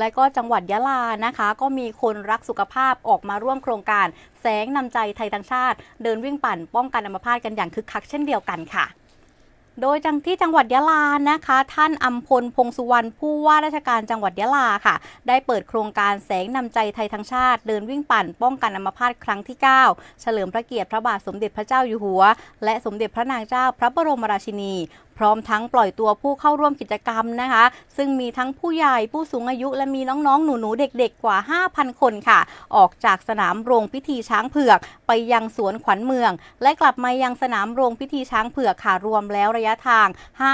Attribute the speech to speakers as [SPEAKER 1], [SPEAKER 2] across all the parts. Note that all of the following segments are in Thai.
[SPEAKER 1] และก็จังหวัดยะลานะคะ ก็มีคนรักสุขภาพออกมาร่วมโครงการแสงนำใจไทยทั้งชาติ เดินวิ่งปั่นป้องกันอัมพาตกันอย่างคึกคักเช่นเดียวกันค่ะโดยจังที่จังหวัดยะลานะคะ ท่านอัมพลพงสุวรรณผู้ว่าราชการจังหวัดยะลาค่ะ ได้เปิดโครงการแสงนำใจไทยทั้งชาติ เดินวิ่งปั่นป้องกันอัมพาตครั้งที่ 9 เฉลิมพระเกียรติพระบาทสมเด็จพระเจ้าอยู่หัว และสมเด็จพระนางเจ้าพระบรมราชินี พร้อมทั้งปล่อยตัวผู้เข้าร่วมกิจกรรมนะคะ ซึ่งมีทั้งผู้ใหญ่ผู้สูงอายุและมีน้องๆ หนูๆ เด็กๆ กว่า 5,000 คนค่ะ ออกจากสนามโรงพิธีช้างเผือก ไปยังสวนขวัญเมือง และกลับมายังสนามโรงพิธีช้างเผือกค่ะรวมแล้วระยะทาง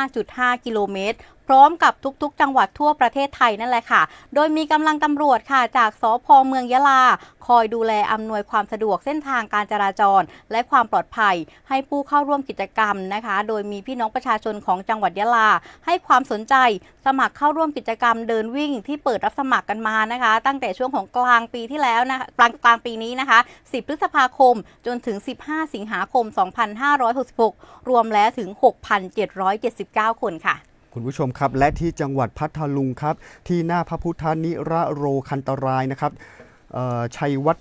[SPEAKER 1] 5.5 กิโลเมตร ร้อมกับทุกๆ จังหวัดทั่วประเทศไทยนั่นแหละค่ะ โดยมีกำลังตำรวจค่ะจากสพเมืองยะลา คอยดูแลอำนวยความสะดวกเส้นทางการจราจร และความปลอดภัย ให้ผู้เข้าร่วมกิจกรรมนะคะ โดยมีพี่น้องประชาชนของจังหวัดยะลา ให้ความสนใจสมัครเข้าร่วมกิจกรรมเดินวิ่งที่เปิดรับสมัครกันมานะคะ ตั้งแต่ช่วงของกลางปีที่แล้วนะคะกลางกลางปีนี้นะคะ 10 พฤษภาคมจนถึง 15 สิงหาคม 2566 รวมแล้วถึง 6,779 คนค่ะ
[SPEAKER 2] คุณผู้ชมครับและที่จังหวัดพัทลุงครับ ที่หน้าพระพุทธนิระโรคันตรายนะครับชัยวัฒ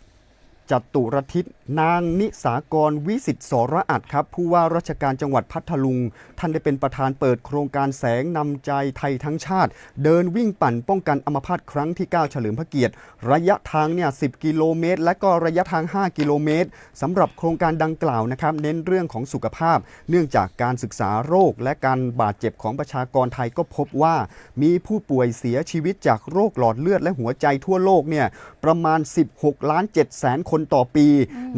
[SPEAKER 2] จตุรทิศนางนิสากรวิสิตสรอัดครับ ผู้ว่าราชการจังหวัดพัทลุง ท่านได้เป็นประธานเปิดโครงการแสงนำใจไทยทั้งชาติ เดินวิ่งปั่นป้องกันอัมพาตครั้งที่ 9 เฉลิมพระเกียรติ ระยะทางเนี่ย10 กิโลเมตร และก็ระยะทาง 5 กิโลเมตรสำหรับโครงการดังกล่าวนะครับ เน้นเรื่องของสุขภาพ เนื่องจากการศึกษาโรค และการบาดเจ็บของประชากรไทยก็พบว่า มีผู้ป่วยเสียชีวิตจากโรคหลอดเลือดและหัวใจทั่วโลกเนี่ยประมาณ 16 ล้าน7แสนคนต่อปี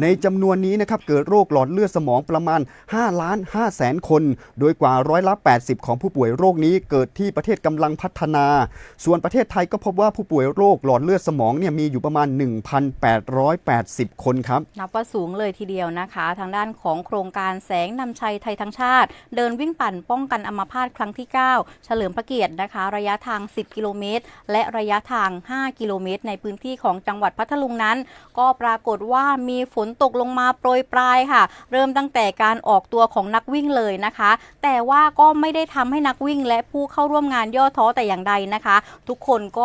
[SPEAKER 2] ในจำนวนนี้นะครับเกิดโรคหลอดเลือดสมองประมาณ 5 ล้าน5แสนคน โดยกว่าร้อยละ80 ของผู้ป่วยโรคนี้เกิดที่ประเทศกำลังพัฒนา ส่วนประเทศไทยก็พบว่าผู้ป่วยโรคหลอดเลือดสมองเนี่ยมีอยู่ประมาณ 1,880 คนครับ
[SPEAKER 1] นับว่าสูงเลยทีเดียวนะคะ ทางด้านของโครงการแสงนำชัยไทยทั้งชาติ เดินวิ่งปั่นป้องกันอัมพาตครั้งที่ 9 เฉลิมพระเกียรตินะคะ ระยะทาง 10 กิโลเมตร และระยะทาง 5 กิโลเมตร ในพื้นที่ของจังหวัดพัทลุงนั้น ก็ปรากฏว่ามีฝนตกลงมาโปรยปลายค่ะ เริ่มตั้งแต่การออกตัวของนักวิ่งเลยนะคะ แต่ว่าก็ไม่ได้ทำให้นักวิ่งและผู้เข้าร่วมงานย่อท้อแต่อย่างใดนะคะ ทุกคนก็